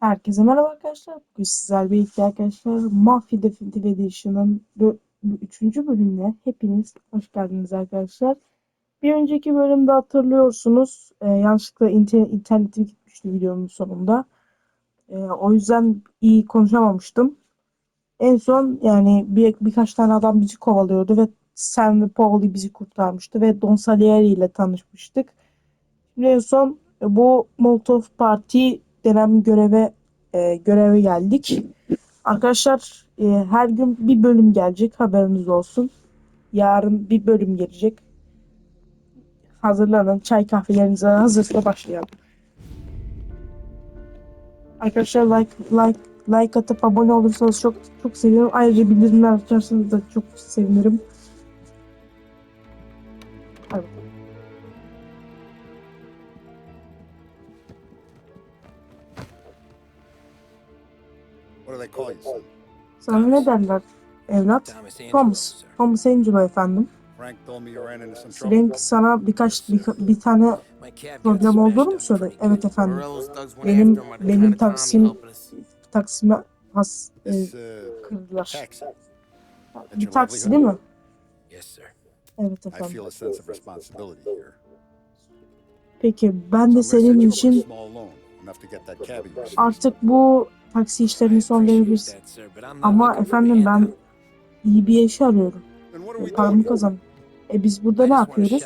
Herkese merhaba arkadaşlar. Bugün sizlerle birlikte arkadaşlar Mafia Definitive Edition'ın 3. bölümüne hepiniz hoş geldiniz arkadaşlar. Bir önceki bölümde hatırlıyorsunuz e, yanlışlıkla inter internetim gitmişti videonun sonunda. E, o yüzden iyi konuşamamıştım. En son yani bir, birkaç tane adam bizi kovalıyordu ve Sam ve Pauli bizi kurtarmıştı ve Don Salieri ile tanışmıştık. Şimdi en son bu Molotov Party denen göreve e, göreve geldik. Arkadaşlar e, her gün bir bölüm gelecek haberiniz olsun. Yarın bir bölüm gelecek. Hazırlanın. Çay kahvelerinize hazırsa başlayalım. Arkadaşlar like like like atıp abone olursanız çok çok sevinirim. Ayrıca bildirimler açarsanız da çok sevinirim. Sana ne derler evlat? Thomas Thomas. Angelo efendim. Frank sana birkaç bir, bir tane problem olduğunu mu söyledi? Evet efendim. Benim benim taksim taksime has e, uh, kırdılar. Bir taksi değil mi? Evet efendim. Peki ben de senin için artık bu taksi işlerini son verebilirsin. Ama efendim ben iyi bir iş arıyorum. We Paramı kazan. E biz burada ne yapıyoruz?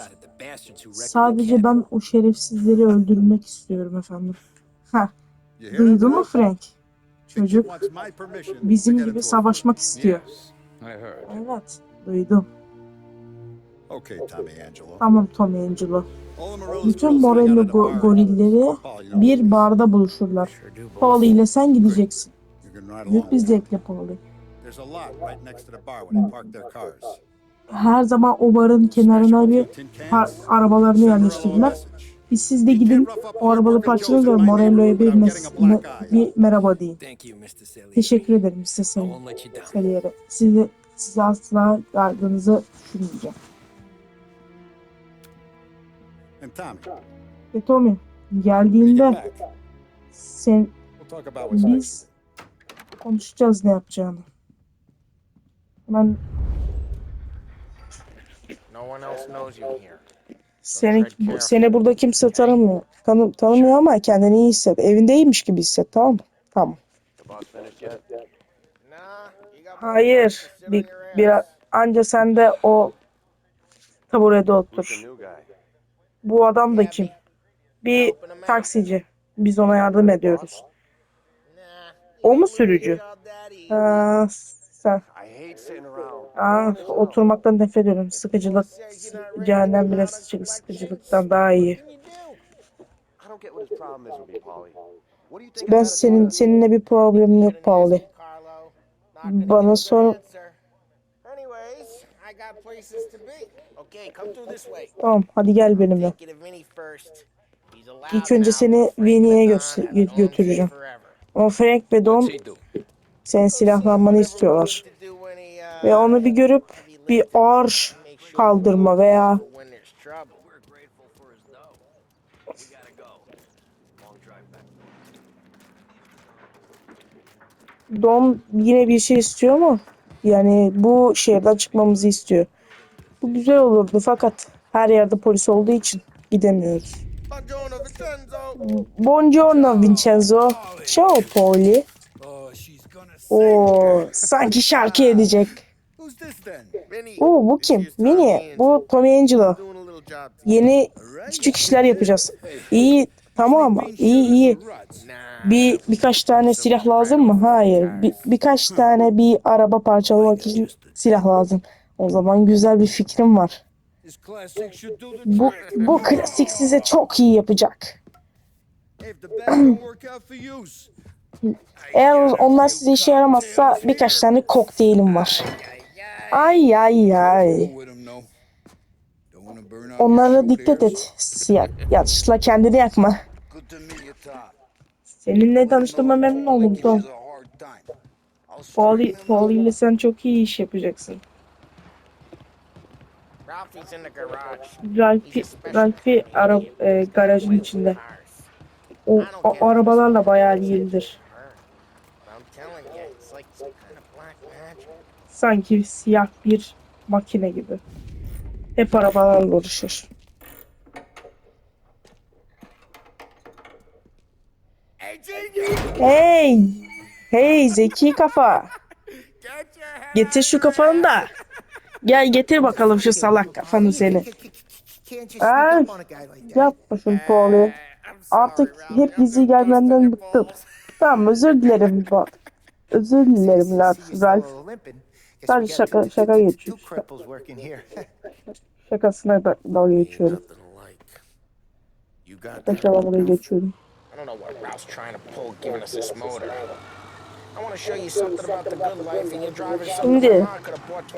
Sadece ben o şerefsizleri öldürmek istiyorum efendim. Hear duydun mu? Frank? Çocuk bizim gibi savaşmak istiyor. Evet, duydum. Okay, Tommy Angelo. Tamam Tommy Angelo. Bütün Morello go- gorilleri bir barda buluşurlar. Pauli ile sen gideceksin. Bir zevkle Pauli. Her zaman o barın kenarına bir arabalarını yerleştirdiler. Biz siz de gidin o arabalı parçaları ve Morello'ya bir, mes- me- bir merhaba deyin. Salieri. Teşekkür ederim size sayın. Sarıyer'e. Sizi, size asla yardımınızı düşünmeyeceğim. And Tommy, Ve Tommy when you get geldiğinde back, sen we'll talk about what's next. biz konuşacağız ne yapacağını. Ben No one else knows you here. seni, bu- seni burada kimse tanımıyor. Tanı, tanımıyor ama kendini iyi hisset. Evindeymiş gibi hisset tamam mı? Tamam. The boss finished yet? Nah, you got Hayır. sit on Bir, your ass. bir, anca sen de o taburede Who's the otur. new guy? Bu adam da kim? Bir taksici. Biz ona yardım ediyoruz. O mu sürücü? Ha, sen. Aa, oturmaktan nefret ediyorum. Sıkıcılık. Cehennem bile sıkıcı, sıkıcılıktan daha iyi. Ben senin seninle bir problemim yok Pauli. Bana sor- answer. Anyways, I got places to be. Okay, come through this way. Tamam hadi gel benimle. Take you to Vinny first. He's allowed İlk önce seni Madonna gö- götüreceğim. Ama Frank ve Don senin silahlanmanı istiyorlar. Ve onu bir görüp bir ağır kaldırma veya. Don yine bir şey istiyor mu? Yani bu şehirden çıkmamızı istiyor. Bu güzel olurdu fakat her yerde polis olduğu için gidemiyoruz. Buongiorno, Vincenzo. Ciao gonna Oo, sanki şarkı edecek. Oo bu kim? Mini. Bu Tommy Angelo. Yeni küçük işler yapacağız. İyi tamam iyi iyi. Bir birkaç tane silah lazım mı? Hayır. Bir, birkaç tane bir araba parçalamak için silah lazım. O zaman güzel bir fikrim var. Bu bu klasik size çok iyi yapacak. Eğer onlar size işe yaramazsa birkaç tane kokteylim var. Ay ay ay. Onlara dikkat et. Siyah. Yanlışla kendini yakma. Seninle tanıştığıma memnun oldum Tom. Polly, Polly ile sen çok iyi iş yapacaksın. Ralph'i, Ralph'i ara, e, garajın içinde. O, o arabalarla bayağı iyidir. Sanki siyah bir makine gibi. Hep arabalarla uğraşır. Hey! Hey! Zeki kafa. Getir şu kafanı da. Gel getir bakalım şu salak kafanı seni. Ay? Yapma şunu sorry, Artık hep bust gelmenden bıktım. Tamam özür dilerim bak. Özür dilerim Ralph. Sadece şaka- şaka geçiyor. Şakasına da dalga geçiyorum. Tekrar geçiyorum. I don't know what Ralph's trying to pull giving us this motor. I want to show you something about the good life, and you're driving Şimdi- my mom could have bought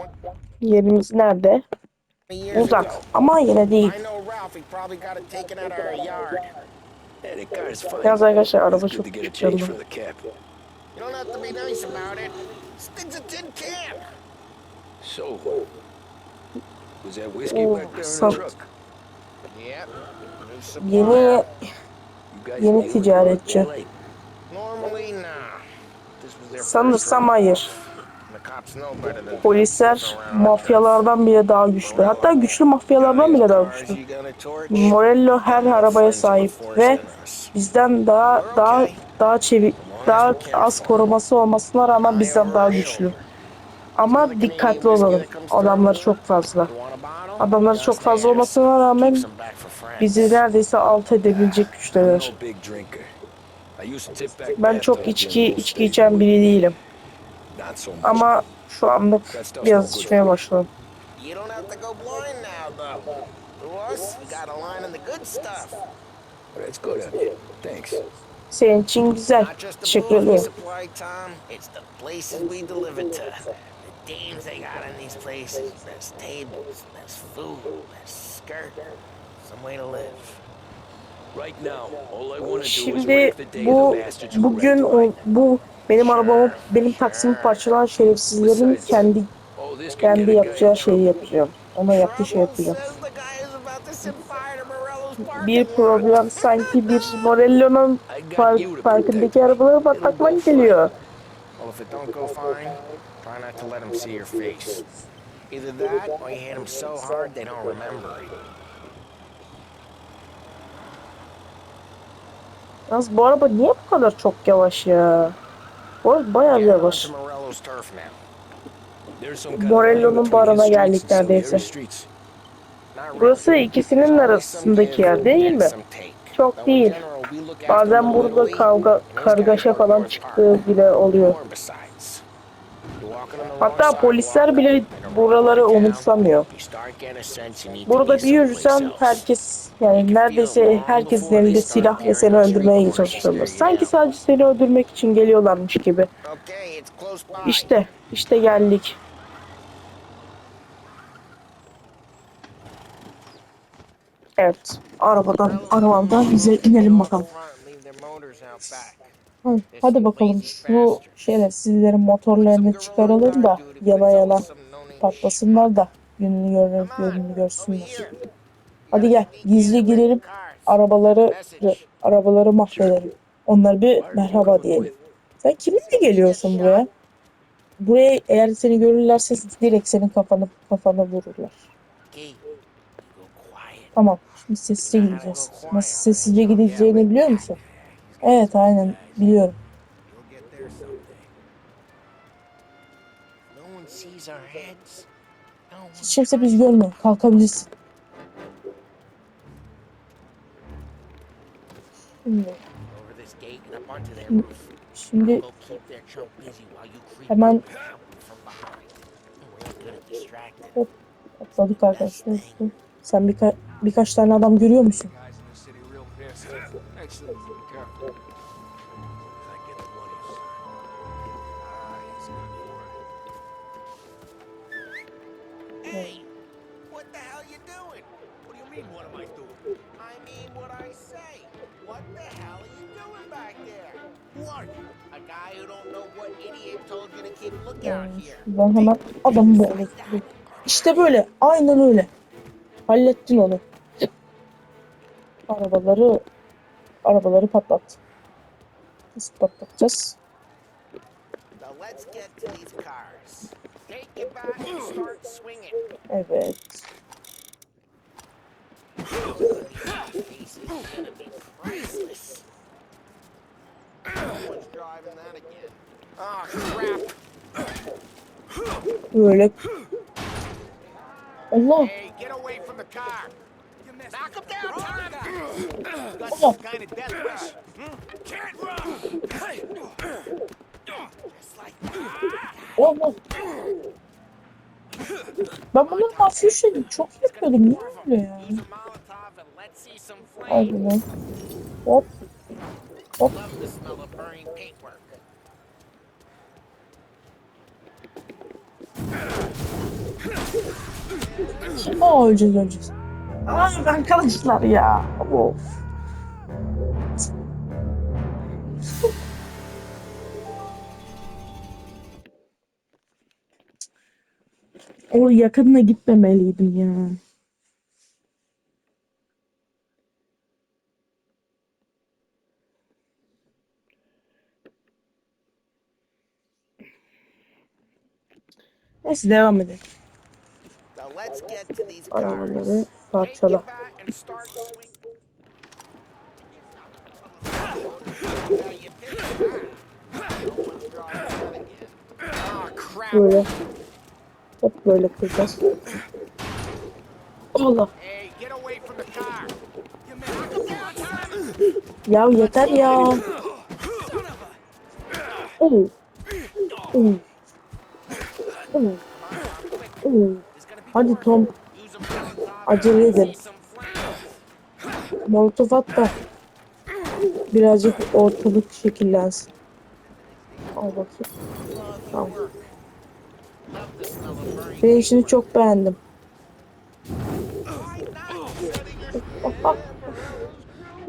20 Yerimiz nerede? Uzak. Ama yine değil. Yalnız arkadaşlar araba çok küçük can. So, was that whiskey Oh, back there in the some- truck? Yep. New supply. Yeni Yeni ticaretçi. sanırsam hayır. Polisler mafyalardan bile daha güçlü. Hatta güçlü mafyalardan bile daha güçlü. Morello her arabaya sahip ve bizden daha daha daha çevik daha az koruması olmasına rağmen bizden daha güçlü. Ama dikkatli olalım. Adamları çok fazla. Adamları çok fazla olmasına rağmen Bizi neredeyse alt edebilecek güçteler. Ben çok içki içki içen biri değilim. Ama şu anlık biraz içmeye başladım. Senin için güzel. Teşekkür ederim. supply, Tom. It's the places we deliver to. The dames they got in these places. There's tables, there's food, there's skirt. Some way to live. Right now, all I want to do is Şimdi wreck the day bu bugün o, bu benim arabamı benim taksimi parçalayan şerefsizlerin kendi kendi yapacağı şeyi yapacağım. Ona yaptığı şey yapacağım. Bir problem sanki bir Morello'nun par- parkındaki arabaları patlatmak geliyor. Well, if it don't go fine, try not to let them see your face. Either that, or you hit them so hard they don't remember it. Yalnız bu araba niye bu kadar çok yavaş ya? Bu araba bayağı yavaş. Morello'nun barına geldik neredeyse. Burası ikisinin arasındaki yer değil mi? Çok değil. Bazen burada kavga, kargaşa falan çıktığı bile oluyor. Hatta polisler bile buraları umursamıyor. Burada bir else. herkes yani neredeyse herkesin elinde silah ve seni öldürmeye çalışıyorlar. Sanki sadece seni öldürmek için geliyorlarmış gibi. İşte, işte geldik. Evet, arabadan, arabamdan bize inelim bakalım. Hadi, hadi bakalım şu şerefsizlerin motorlarını çıkaralım da yana yana patlasınlar da gününü görür, gününü görsünler. Hadi gel gizli girelim arabaları arabaları mahvedelim. Onlara bir merhaba diyelim. Sen kiminle geliyorsun buraya? Buraya eğer seni görürlerse direkt senin kafanı kafana vururlar. Tamam. Şimdi sessizce gideceğiz. Nasıl sessizce gideceğini biliyor musun? Evet aynen biliyorum. Hiç kimse bizi görmüyor. Kalkabilirsin. While you creep Hemen- distracting. atladık arkadaşlar. Sen birka birkaç tane adam görüyor musun? Hey, what the hell you doing? What mean, what am I doing? I mean what I say. What the hell are you doing back there? Who are you? A guy who don't know what idiot told you to keep lookout here. Ben hemen adamı böyle İşte böyle. Aynen öyle. Hallettin onu. Arabaları arabaları patlat. Nasıl patlatacağız? Now Böyle. Allah. That. Allah. Ben bunları mafya işlerini çok yapıyordum. Niye öyle ya? Flame. bunu. Hop. Hop. Aa öleceğiz öleceğiz. Ay arkadaşlar ya. Of. O yakınına gitmemeliydim ya. Neyse devam edelim. Arabaları parçala. crap! Böyle. Böyle kıracağız. Allah. Ya yeter ya. Oo. Oo. Oo. Oo. Hadi Tom acele flames. Molotof at da birazcık ortalık şekillensin. Al bakayım. Tamam. Love the smell of burning Ben işini çok beğendim.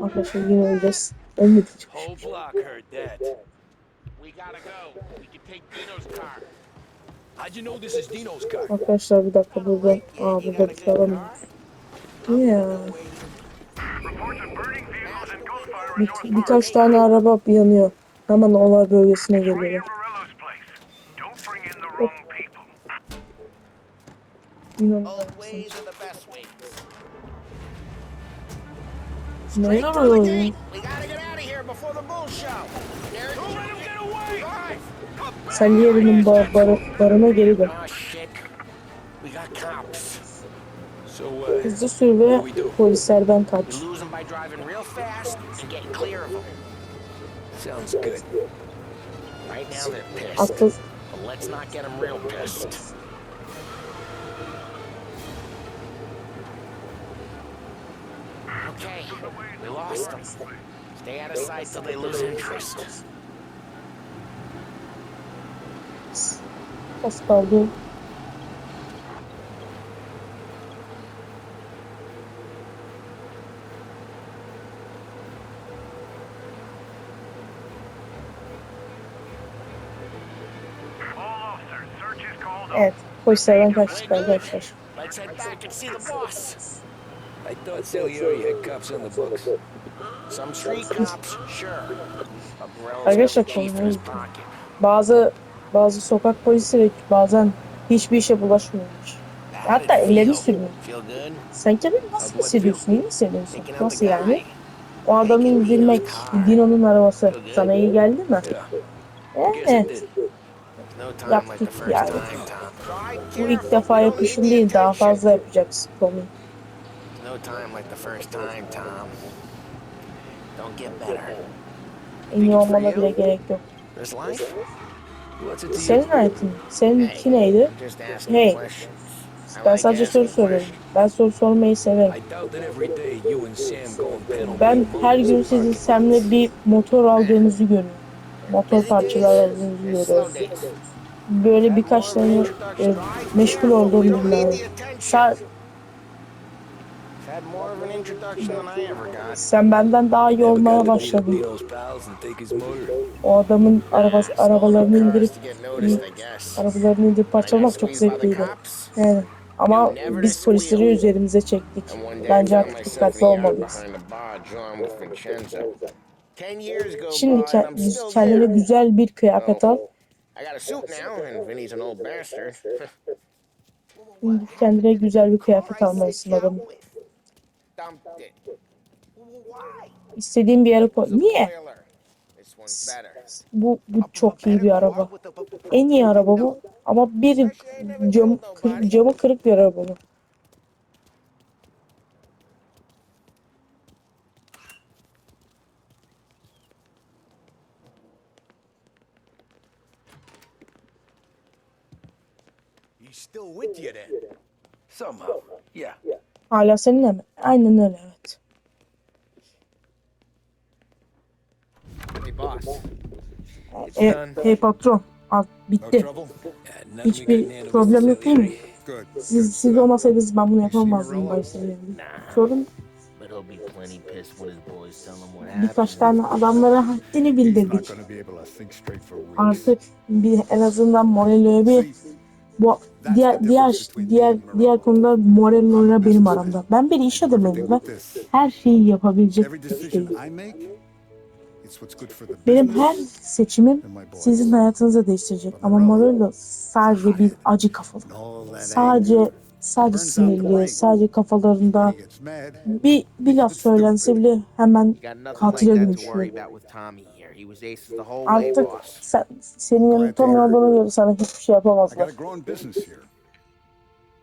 Arkadaşlar yine öleceğiz. Ölmedik. Whole block heard that. We gotta go. We can take Dino's car. How'd you know this is Dino's car? Arkadaşlar bir dakika burada. Aa burada bir şey alamıyorum. Niye ya? Bir, birkaç tane araba yanıyor. Hemen olay bölgesine geliyor. Drive. Salieri'nin bar, bar, barına geri dön. Shit. We got cops. So, Hızlı sür ve polislerden kaç. We lose them by driving real fast and getting clear of them. sounds good. Right now they're pissed. But let's not get them real pissed. We lost them. Stay out of sight till they lose interest. az kaldı. All officers, search is called off. Evet. Polislerden kaçtık arkadaşlar. Let's head back and see the boss. I thought Salieri had cops on the books. Some street cops, sure. Arkadaşlar konumuz-. Bazı bazı sokak polisleri bazen hiçbir işe bulaşmıyormuş. Hatta ellerini sürmüyor. Sen kendini nasıl hissediyorsun? İyi mi hissediyorsun? Nasıl yani? O adamı indirmek, Dino'nun arabası sana iyi geldi mi? Evet. Yaptık yani. Bu ilk defa yapışın değil, daha fazla yapacaksın Tommy. No time like the first time, Tom. Don't get better. En iyi olmana bile gerek yok. This life? Senin hayatın, seninki neydi? Just asking Hey. Ben sadece soru soruyorum. Ben soru sormayı severim. Ben her gün sizin Sam'le bir motor aldığınızı görüyorum. Motor parçaları aldığınızı görüyorum. Böyle birkaç tane e, meşgul olduğum günler. Sa- Had more of an introduction than I ever got. Sen benden daha iyi olmaya başladın. O adamın arabası, arabalarını indirip arabalarını indirip parçalamak çok zevkliydi. Yani. Ama biz polisleri üzerimize çektik. Bence artık dikkatli olmalıyız. Şimdi kendine güzel bir kıyafet al. Kendine güzel bir kıyafet almalısın adamım. İstediğin bir yere. Niye? Bu, bu çok iyi bir araba. En iyi araba bu. Ama bir cam, kır- camı kırık bir araba bu. Still with you then? Somehow, yeah. Hala seninle mi? Aynen öyle evet. Hey, boss. E, hey patron. Al, bitti. Hiçbir problem yok değil mi? Siz, siz olmasaydınız ben bunu yapamazdım. Nah, Sorun birkaç tane adamlara haddini bildirdik. Artık bir en azından Morello'ya bir bu diğer diğer diğer diğer konuda Morello'yla benim aramda. Ben bir iş adamıyım ve her şeyi yapabilecek Every bir decision şeyim. I make, it's what's good for the Benim her seçimim sizin hayatınızı değiştirecek. Ama Morello sadece bir acı kafalı. Sadece sadece sinirli, sadece kafalarında bir bir laf söylense bile hemen Katile dönüşüyor. He was aces the whole way, artık boss. sen, senin yanında Tommy olduğuna göre sana hiçbir şey I got yapamazlar. a growing business here.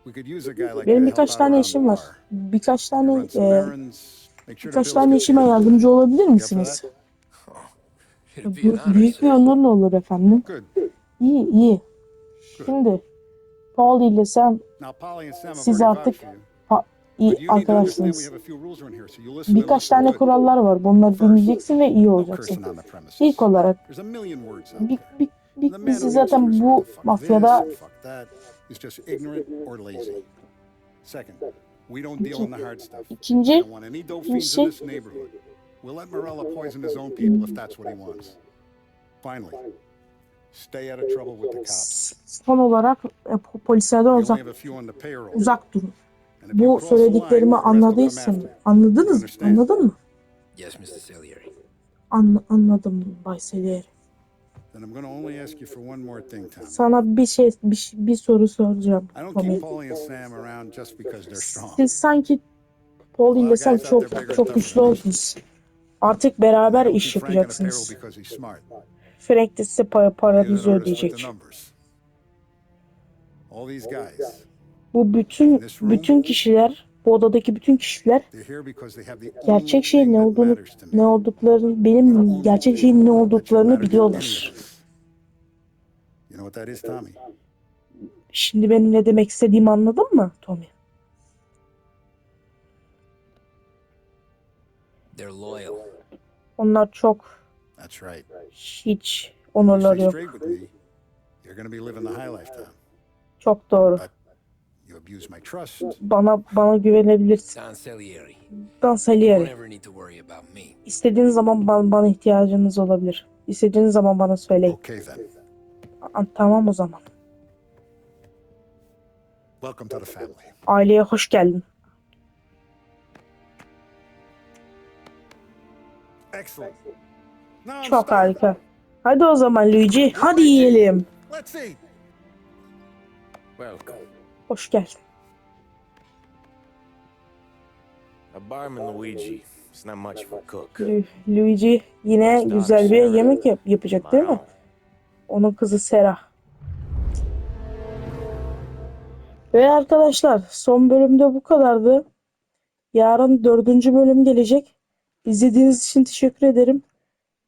We could use a guy like that Benim to birkaç help tane işim var. bar. Birkaç tane Run some e, errands, make sure the birkaç bills tane get işime paid. yardımcı olabilir misiniz? that? It'd be Bu an honor, büyük bir sir. onurla olur efendim. Good. İyi iyi. Şimdi Paul ile sen Now, Polly and Sam have Siz already artık vouched for you. İyi arkadaşsınız. Birkaç tane kurallar var. Bunları dinleyeceksin ve iyi olacaksın. İlk olarak bir, bir, bir, The man biz who answers zaten bu mafyada ikinci fiends şey-. We'll let Morella poison his own people if that's what he wants. Finally, stay out of trouble with the cops. son olarak e, po- polislerden uzak uzak durun. Bu söylediklerimi after. anladınız mı? Anladın mı? Yes, Mr. Salieri. An, anladım Bay Selieri. Then I'm going to only ask you for one more thing, Tom. Sana bir şey bir, bir soru soracağım. I don't Tommy. keep Paulie and Sam around just because they're strong. Siz sanki Paul ile sen çok çok güçlü oldunuz. Artık beraber iş yapacaksınız. Frank de size para, paranızı ödeyecek. All these guys, Bu bütün bütün kişiler, bu odadaki bütün kişiler gerçek şeyin ne olduğunu ne olduklarını benim gerçek şeyin ne olduklarını biliyorlar. Şimdi benim ne demek istediğimi anladın mı Tommy? Onlar çok hiç onurları yok. Çok doğru. Bana bana güvenebilirsin. About me. İstediğiniz zaman bana, bana ihtiyacınız olabilir. İstediğiniz zaman bana söyleyin. okay then. A- Tamam o zaman. Welcome to the family. Aileye hoş geldin. Excellent. Çok harika. Hadi o zaman Luigi. Hadi yiyelim. Let's eat. Welcome. Hoş geldin. A barman Luigi. It's not much a cook. Lu- Luigi yine güzel bir yemek yap- yapacak değil mi? Onun kızı Sera. Ve arkadaşlar son bölümde bu kadardı. Yarın dördüncü bölüm gelecek. İzlediğiniz için teşekkür ederim.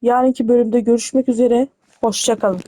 Yarınki bölümde görüşmek üzere. Hoşçakalın.